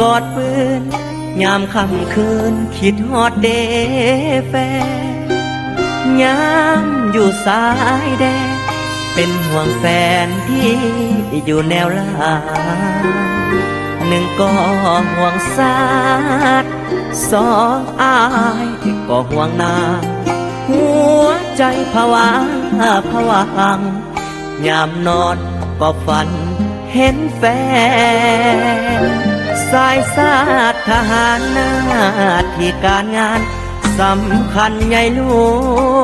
กอดปืน ยามค่ำคืนคิดฮอดเดแฟนยามอยู่สายแดนเป็นห่วงแฟนที่อยู่แนวลาหนึ่งก็ห่วงสาดสองอายก็ห่วงนาหัวใจผวาผวังยามนอนก็ฝันเห็นแฟน สายสาดทหารหน้าที่การงานสำคัญใหญ่หล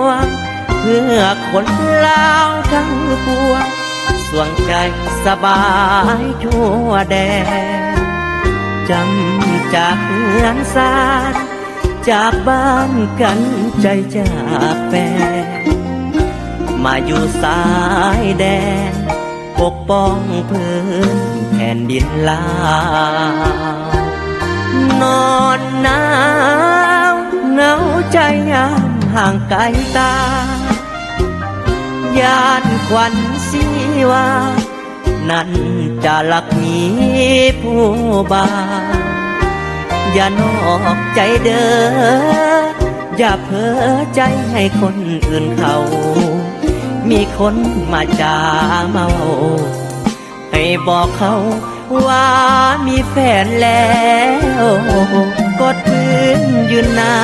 วง เพื่อคนลาวทั้งปวงสวงใจสบายทั่วแดนจำจากเพื่อนสารจากบ้านกันใจจากแฟนมาอยู่สายแดนปกป้องพื้น แผ่นดินลาวนอนหนาวเหงาใจยามห่างไกลตา ยานควันสีว่านั่นจะลักมีผู้บา อย่านอกใจเด้อ อย่าเพ้อใจให้คนอื่นเขา มีคนมาจาเมา บอกเขาว่ามีแฟนแล้วกดพื้นยืนนา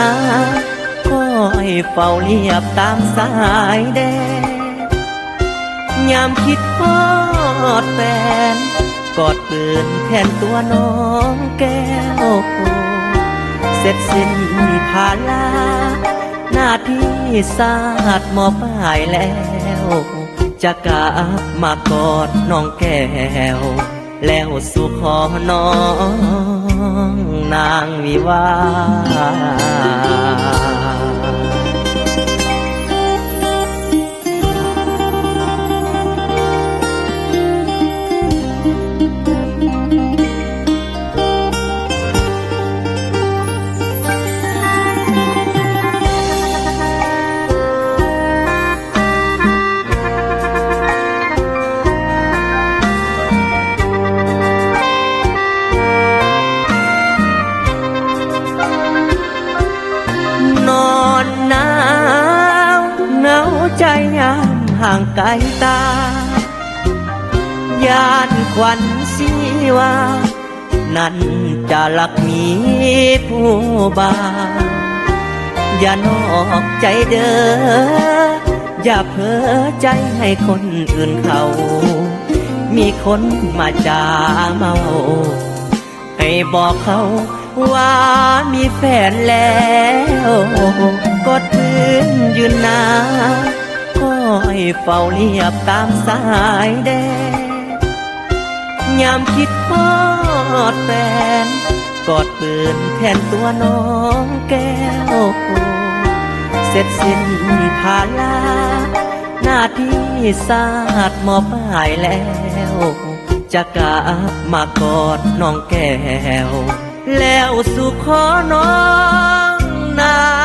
คอยเฝ้าเรียบตามสายแดนยามคิดพอดแฟน กอดปืนแทนตัวน้องแก้ว เสร็จสิ้นภาลาหน้าที่สาดหมอบป้ายแล้ว จะกลับมากอดน้องแก้ว แล้วสู่ขอน้องนางวิวา ห่างไกลตายานควันสีว่านั่นจะลักมีผู้บาอย่านอกใจเด้อ อย่าเพ้อใจให้คนอื่นเขา มีคนมาจาเมา ให้บอกเขาว่ามีแฟนแล้ว กดพื้นยืนนา อยเฝ้าเรียบตามสายแดนยามคิดพอดแฟน กอดปืนแทนตัวน้องแก้ว เสร็จสิ้นภาลา หน้าที่สาดมอบป้ายแล้ว จะกลับมากอดน้องแก้ว แล้วสู่ขอน้องนา